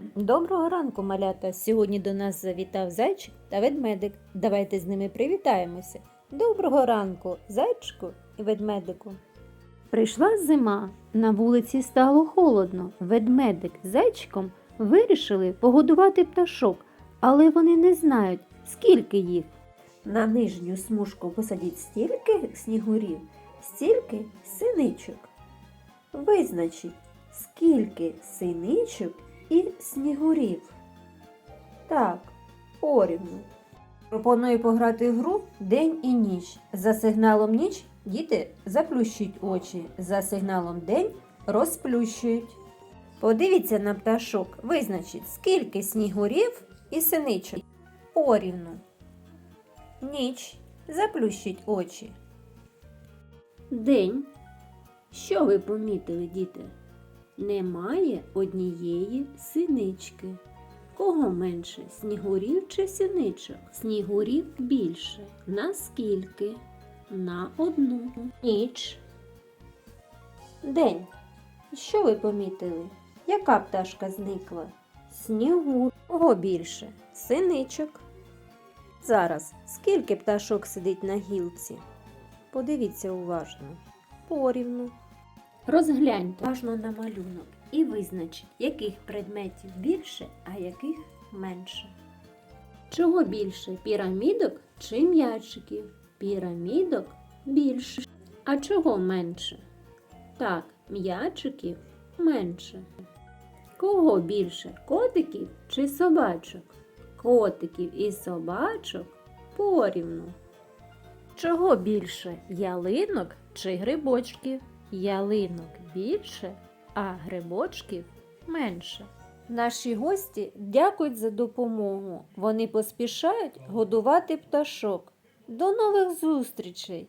Доброго ранку, малята! Сьогодні до нас завітав зайчик та ведмедик. Давайте з ними привітаємося. Доброго ранку, зайчику і ведмедику. Прийшла зима, на вулиці стало холодно. Ведмедик з зайчиком вирішили погодувати пташок, але вони не знають, скільки їх. На нижню смужку посадіть стільки снігурів, стільки синичок. Визначіть, скільки синичок і снігурів. Так, порівну. Пропоную пограти гру День і ніч. За сигналом ніч діти заплющують очі, за сигналом день розплющують. Подивіться на пташок, визначіть, скільки снігурів і синичок. Порівну. Ніч. Заплющіть очі. День. Що ви помітили, діти? Немає однієї синички. Кого менше? Снігурів чи синичок? Снігурів більше. Наскільки? На одну. Ніч. День. Що ви помітили? Яка пташка зникла? Снігур. Кого більше? Синичок. Зараз скільки пташок сидить на гілці? Подивіться уважно. Порівну. Розгляньте уважно на малюнок і визначіть, яких предметів більше, а яких менше. Чого більше пірамідок чи м'ячиків? Пірамідок більше. А чого менше? Так, м'ячиків менше. Кого більше? Котиків чи собачок? Котиків і собачок порівну. Чого більше ялинок чи грибочків? Ялинок більше, а грибочків менше. Наші гості дякують за допомогу. Вони поспішають годувати пташок. До нових зустрічей!